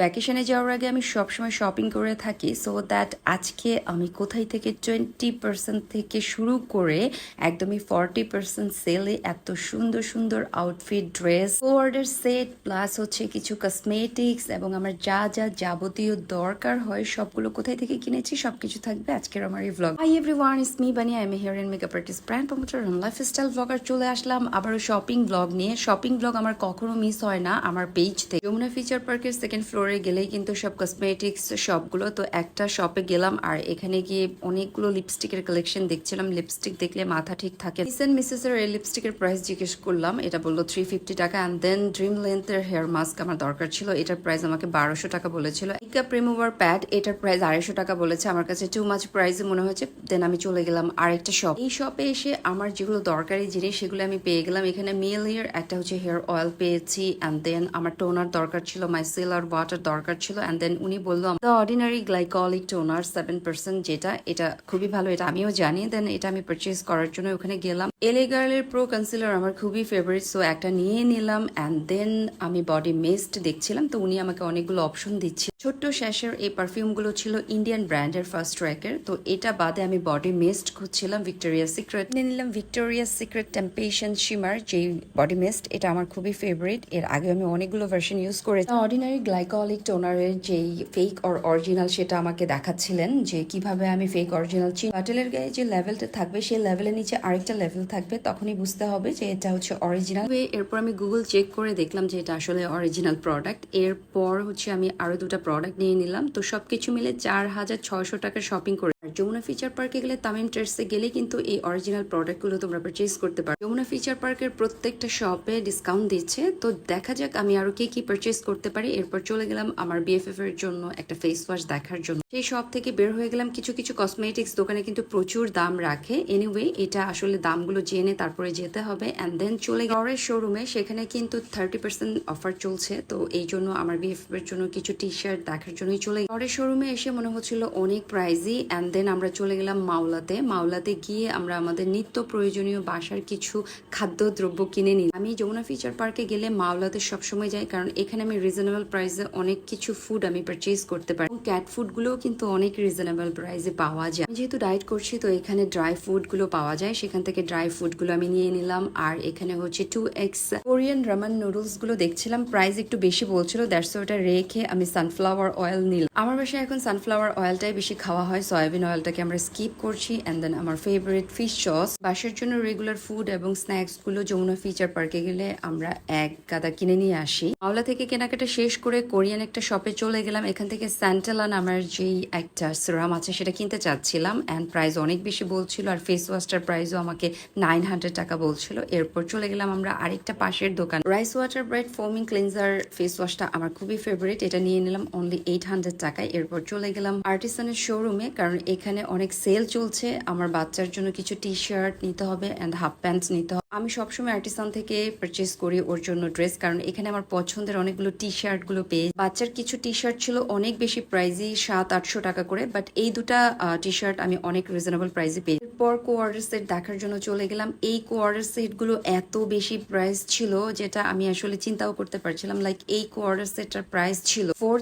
ভ্যাকেশনে যাওয়ার আগে আমি সবসময় শপিং করে থাকি। সো দ্যাট আজকে আমি কোথায় থেকে টোয়েন্টি পার্সেন্ট থেকে শুরু করে একদমই ফর্টি পার্সেন্ট সেলে এত সুন্দর সুন্দর আউটফিট ড্রেস ফোয়ার্ডের সেট প্লাস হচ্ছে কিছু কসমেটিক্স এবং আমার যা যা যাবতীয় দরকার হয়, সবগুলো কোথায় থেকে কিনেছি, সবকিছু থাকবে আজকের আমার এই vlog hi everyone is me Bani I am hair and makeup artist brand promoter lifestyle blogger চলে আসলাম আবারও শপিং ব্লগ নিয়ে। শপিং ব্লগ আমার কখনো মিস হয় না, আমার পেজ থেকে। যমুনা ফিচার পার্কের সেকেন্ড ফ্লোরে গেলেই কিন্তু সব কসমেটিক্স সবগুলো তো একটা শপে গেলাম আর এখানে গিয়ে অনেকগুলো লিপস্টিকের কালেকশন দেখছিলাম। লিপস্টিক দেখলে মাথা ঠিক থাকে। মিস এন্ড মিসেস এর এই লিপস্টিকের প্রাইস জিজ্ঞেস করলাম, এটা বলল থ্রি ফিফটি টাকা। অ্যান্ড দেন ড্রিম লেন্থের হেয়ার মাস্ক আমার দরকার ছিল, এটার প্রাইস আমাকে বারোশো টাকা বলেছিল। মেকআপ রিমুভার প্যাড এটার প্রাইস আড়াইশো টাকা বলেছে। আমার কাছে টু মাছ প্রাইসে মনে হয়েছে দেন আমি চলে গেলাম আরেকটা শপ এই শপে এসে আমার যেগুলো দরকারি জিনিস, সেগুলো আমি পেয়ে গেলাম। এখানে মেল ইয়ার একটা হচ্ছে হেয়ার অয়েল পেয়েছি। অ্যান্ড দেন আমার টোনার দরকার ছিল মাইসেলার ওয়াটার দরকার ছিল অ্যান্ড দেন উনি বলল the ordinary glycolic toner seven percent যেটা, এটা খুবই ভালো, এটা আমিও জানি দেন এটা আমি পারচেস করার জন্য ওখানে গেলাম। এলে গার্লের প্রো কনসিলার আমার খুবই ফেভারিট সো একটা নিয়ে নিলাম অ্যান্ড দেন আমি বডি মেস্ট দেখছিলাম, তো উনি আমাকে অনেকগুলো অপশন দিচ্ছে ছোট্ট শ্যাশের এই পারফিউমগুলো ছিল ইন্ডিয়ান ব্র্যান্ডের ফার্স্ট ট্র্যাকের তো এটা বাদে আমি বডি মেস্ট খুঁজছিলাম ভিক্টোরিয়া সিক্রেট নিয়ে নিলাম ভিক্টোরিয়া সিক্রেট টেম্পেশন শিমার যেই বডি মেস্ট এটা আমার খুবই ফেভারিট এর আগে আমি অনেকগুলো ভার্সন ইউজ করেছি। অর্ডিনারি গ্লাইকলিক টোনারের যেই ফেক অর অরিজিনাল সেটা আমাকে দেখাচ্ছিলেন, যে কীভাবে আমি ফেক অরিজিনাল চিনি। বাটেলের গায়ে যে লেভেলটা থাকবে, সেই লেভেলের নিচে আরেকটা লেভেল থাকবে, তখনই বুঝতে হবে যে এটা হচ্ছে অরিজিনাল এরপর আমি গুগল চেক করে দেখলাম যে এটা আসলে অরিজিনাল প্রোডাক্ট এরপর হচ্ছে আমি আরও দুটো প্রোডাক্ট নিয়ে নিলাম। তো সব কিছু মিলে চার হাজার ছয়শো টাকা শপিং করে আর যমুনা ফিচার পার্কে গেলে তামিম ট্রেডসে গেলে কিন্তু এই অরিজিনাল প্রোডাক্টগুলো তোমরা পারচেস করতে পারো। যমুনা ফিচার পার্কের প্রত্যেকটা শপে ডিসকাউন্ট দিচ্ছে। তো দেখা যাক আমি আরও কি কি পারচেস করতে পারি। এরপর চলে গেলাম আমার বিএফএফ এর জন্য একটা ফেস ওয়াশ দেখার জন্য। সেই শপ থেকে বের হয়ে গেলাম। কিছু কিছু কসমেটিক্স দোকানে কিন্তু প্রচুর দাম রাখে। এনিওয়ে এটা আসলে দামগুলো জেনে তারপরে যেতে হবে। অ্যান্ড দেন চলে গড়ের শোরুমে সেখানে কিন্তু থার্টি পার্সেন্ট অফার চলছে। তো এই জন্য আমার বিএফএফ এর জন্য কিছু টি শার্ট দেখার জন্যই চলে গড়ের শোরুমে এসে মনে হচ্ছিল অনেক প্রাইজি অ্যান্ড দেন আমরা চলে গেলাম মাওলাতে। মাওলাতে গিয়ে আমরা আমাদের নিত্য প্রয়োজনীয় বাসার কিছু খাদ্যদ্রব্য কিনে নিই আমি যমুনা ফিচার পার্কে গেলে মাওলাতে সবসময় যাই কারণ এখানে আমি রিজনেবল প্রাইসে অনেক কিছু ফুড আমি পারচেজ করতে পারি। ক্যাট ফুডগুলোও কিন্তু অনেক রিজনেবল প্রাইসে পাওয়া যায়। আমি যেহেতু ডায়েট করছি তো এখানে ড্রাই ফুডগুলো পাওয়া যায়। সেখান থেকে ড্রাই ফুডগুলো আমি নিয়ে নিলাম। আর এখানে হচ্ছে টু এক্স কোরিয়ান রামান নুডলসগুলো দেখছিলাম। প্রাইস একটু বেশি বলছিল দ্যাটস ওটা রেখে আমি সানফ্লাওয়ার অয়েল নিলাম। আমার বাসায় এখন সানফ্লাওয়ার অয়েলটাই বেশি খাওয়া হয়, সয়াবিন অয়েলটাকে আমরা স্কিপ করছি? অ্যান্ড দেন আমার ফেভারিট ফিশ সস বাসার জন্য রেগুলার ফুড এবং স্ন্যাক্সগুলো যমুনা ফিচার পার্কে গেলে আমরা এক গাদা কিনে নিয়ে আসি। মাওলা থেকে কেনাকাটা শেষ করে কোরিয়ান একটা শপে চলে গেলাম। এখান থেকে স্যান্টেলান আমার যেই একটা সিরাম আছে সেটা কিনতে চাচ্ছিলাম। অ্যান্ড প্রাইস অনেক বেশি বলছিল আর ফেস ওয়াশটার প্রাইসও আমাকে নাইন হান্ড্রেড টাকা বলছিল। এরপর চলে গেলাম আমরা আরেকটা পাশের দোকান। Rice water bright foaming cleanser face ওয়াশটা আমার খুবই ফেভারিট এটা নিয়ে নিলাম অনলি এইট হান্ড্রেড টাকায়। এরপর চলে গেলাম আর্টিসানের শোরুমে কারণ এখানে অনেক সেল চলছে। আমার বাচ্চার জন্য কিছু টি শার্ট নিতে হবে অ্যান্ড হাফ প্যান্টস নিতে হবে। আমি সবসময় আর্টিসান থেকে পারচেস করি ওর জন্য ড্রেস কারণ এখানে আমার পছন্দের অনেকগুলো টি শার্টগুলো পেয়ে বাচ্চার কিছু টি শার্ট ছিল অনেক বেশি প্রাইজই সাত, আটশো টাকা করে বাট এই দুটা টি শার্ট আমি অনেক রিজনেবল প্রাইসে পেয়ে এরপর কোয়ার্টার সেট দেখার জন্য চলে গেলাম। এই কোয়ার্টার সেটগুলো এত বেশি প্রাইস ছিল যেটা আমি আসলে চিন্তাও করতে পারছিলাম লাইক এই কোয়ার্টার সেটটার প্রাইস ছিল ফোর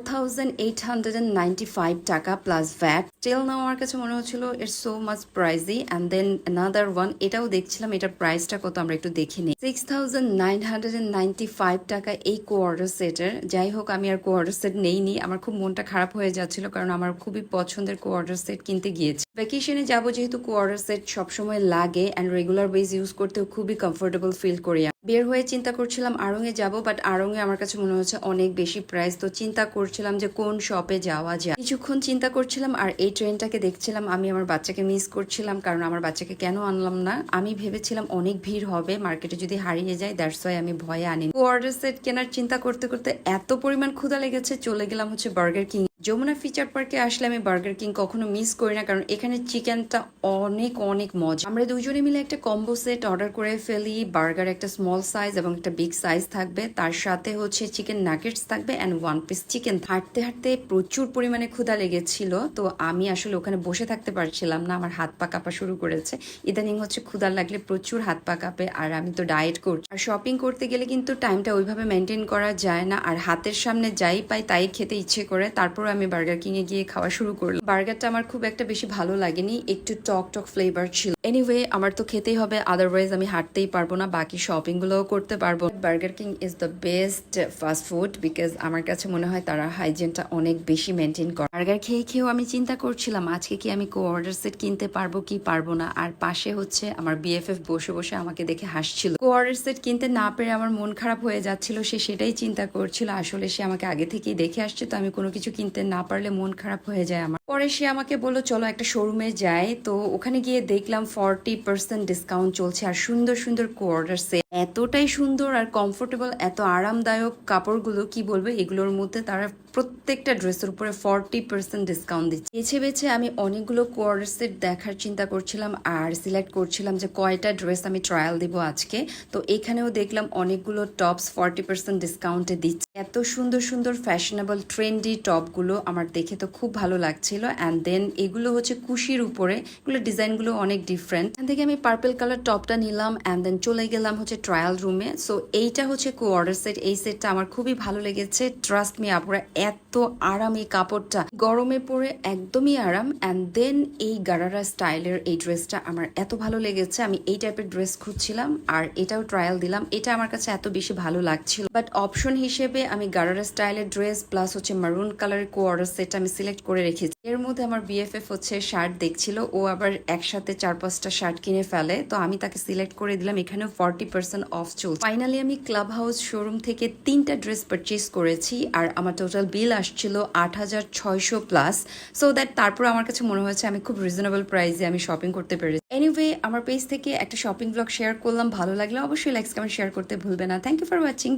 টাকা প্লাস ভ্যাট স্টিল নাও আমার কাছে মনে হচ্ছিল it's so much pricey and then another one এটাও দেখছিলাম, এটার প্রাইসটা কত আমরা একটু দেখে নিই। Six thousand nine hundred ninety five টাকা এই কোয়ার্টার সেটের যাই হোক, আমি আর কোয়ার্টার সেট নেইনি। আমার খুব মনটা খারাপ হয়ে যাচ্ছিল, কারণ আমার খুবই পছন্দের কোয়ার্টার সেট কিনতে গিয়েছি। ভ্যাকেশনে যাব যেহেতু কোয়ার্টার সেট সবসময় লাগে অ্যান্ড রেগুলার বেস ইউজ করতেও খুবই কমফোর্টেবল ফিল করি বের হয়ে চিন্তা করছিলাম আড়ংয়ে যাব বাট আড়ংয়ে আমার কাছে মনে হচ্ছে অনেক বেশি প্রাইস তো চিন্তা করছিলাম যে কোন শপে যাওয়া যায়। কিছুক্ষণ চিন্তা করছিলাম আর এই ট্রেনটাকে দেখছিলাম, আমি আমার বাচ্চাকে মিস করছিলাম, কারণ আমার বাচ্চাকে কেন আনলাম না? আমি ভেবেছিলাম অনেক ভিড় হবে মার্কেটে যদি হারিয়ে যায় দ্যাটস ওয়াই আমি ভয়ে আনি অর্ডার সেট কেনার চিন্তা করতে করতে এত পরিমাণ ক্ষুধা লেগেছে, চলে গেলাম হচ্ছে বার্গার কিং যমুনা ফিচার পার্কে আসলে আমি বার্গার কিং কখনো মিস করি না, কারণ এখানে চিকেনটা অনেক অনেক মজা। আমরা দুজনে মিলে একটা কম্বো সেট অর্ডার করে ফেলি। বার্গার একটা স্মল সাইজ এবং একটা বিগ সাইজ থাকবে। তার সাথে হচ্ছে চিকেন নাগেটস থাকবে অ্যান্ড ওয়ান পিস চিকেন হাঁটতে হাঁটতে প্রচুর পরিমাণে ক্ষুধা লেগেছিল, তো আমি আসলে ওখানে বসে থাকতে পারছিলাম না। আমার হাত পা কাঁপা শুরু করেছে। ইদানিং হচ্ছে ক্ষুধা লাগলে প্রচুর হাত পা কাঁপে আর আমি তো ডায়েট করছি। আর শপিং করতে গেলে কিন্তু টাইমটা ওইভাবে মেনটেন করা যায় না। আর হাতের সামনে যাই পাই তাই খেতে ইচ্ছে করে। তারপর আমি বার্গার কিং এ গিয়ে খাওয়া শুরু করলাম। বার্গারটা আমার খুব একটা বেশি ভালো লাগেনি, একটু টক টক ফ্লেভার ছিল। এনিওয়ে আমার তো খেতেই হবে আদারওয়াইজ আমি হাঁটতেই পারব না, বাকি শপিং গুলোও করতে পারব Burger King is the best fast food because আমার কাছে মনে হয় তারা হাইজিনটা অনেক বেশি মেনটেন করে। বার্গার খেয়ে খেয়েও আমি চিন্তা করছিলাম, আজকে কি আমি কো অর্ডার সেট কিনতে পারব, কি পারব না? আর পাশে হচ্ছে আমার বিএফএফ বসে বসে আমাকে দেখে হাসছিল। কো অর্ডার সেট কিনতে না পেরে আমার মন খারাপ হয়ে যাচ্ছিল, সে সেটাই চিন্তা করছিল। আসলে সে আমাকে আগে থেকেই দেখে আসছে, তো আমি কোনো কিছু কিনতে না পারলে মন খারাপ হয়ে যায় আমার। পরে সে আমাকে বলল, চলো একটা শোরুমে যাই। তো ওখানে গিয়ে দেখলাম ফর্টি পার্সেন্ট ডিসকাউন্ট চলছে আর সুন্দর সুন্দর কোয়ার্টার এতটাই সুন্দর আর কমফোর্টেবল এত আরামদায়ক কাপড়গুলো, কি বলব, এগুলোর মধ্যে তারা প্রত্যেকটা ড্রেসের উপরে ফর্টি পার্সেন্ট ডিসকাউন্ট দিচ্ছে। বেছে বেছে আমি অনেকগুলো কোয়ার্টার সেট দেখার চিন্তা করছিলাম আর সিলেক্ট করছিলাম যে কয়টা ড্রেস আমি ট্রায়াল দিব আজকে। তো এখানেও দেখলাম অনেকগুলো টপস ফর্টি পার্সেন্ট ডিসকাউন্টে দিচ্ছে। এত সুন্দর সুন্দর ফ্যাশনেবল ট্রেন্ডি টপগুলো আমার দেখে তো খুব ভালো লাগছিল। অ্যান্ড দেন এগুলো হচ্ছে কুশির উপরে। এগুলো ডিজাইনগুলো অনেক ডিফারেন্ট এখান থেকে আমি পার্পল কালার টপটা নিলাম অ্যান্ড দেন চলে গেলাম হচ্ছে ট্রায়াল রুমে সো এইটা হচ্ছে কোয়ার্টার সেট এই সেটটা আমার খুবই ভালো লেগেছে। ট্রাস্ট মি আপুরা, এত আরাম এই কাপড়টা। গরমে পরে একদমই আরাম অ্যান্ড দেন এই গারারা স্টাইলের এই ড্রেসটা আমার এত ভালো লেগেছে। আমি এই টাইপের ড্রেস খুঁজছিলাম, আর এটাও ট্রায়াল দিলাম। এটা আমার কাছে এত বেশি ভালো লাগছিল। বাট অপশন হিসেবে আমি গারারা স্টাইলের ড্রেস প্লাস হচ্ছে মারুন কালারের কোয়ার্টার সেট আমি সিলেক্ট করে রেখেছি। এর মধ্যে আমার বিএফএফ হচ্ছে শার্ট দেখছিল, ও আবার একসাথে চার পাঁচটা শার্ট কিনে ফেলে, তো আমি তাকে সিলেক্ট করে দিলাম, এখানেও ফর্টি পার্সেন্ট অফ চলছে। ফাইনালি আমি ক্লাব হাউস শোরুম থেকে তিনটা ড্রেস পারচেস করেছি, আর আমার টোটাল বিল আসছিল আট হাজার ছয়শো প্লাস সো দ্যাট তারপর আমার কাছে মনে হয়েছে আমি খুব রিজনেবল প্রাইসে আমি শপিং করতে পেরেছি। এনিওয়ে আমার পেজ থেকে একটা শপিং ব্লগ শেয়ার করলাম, ভালো লাগলে অবশ্যই লাইক্স কমেন্ট শেয়ার করতে ভুলবে না। Thank you for watching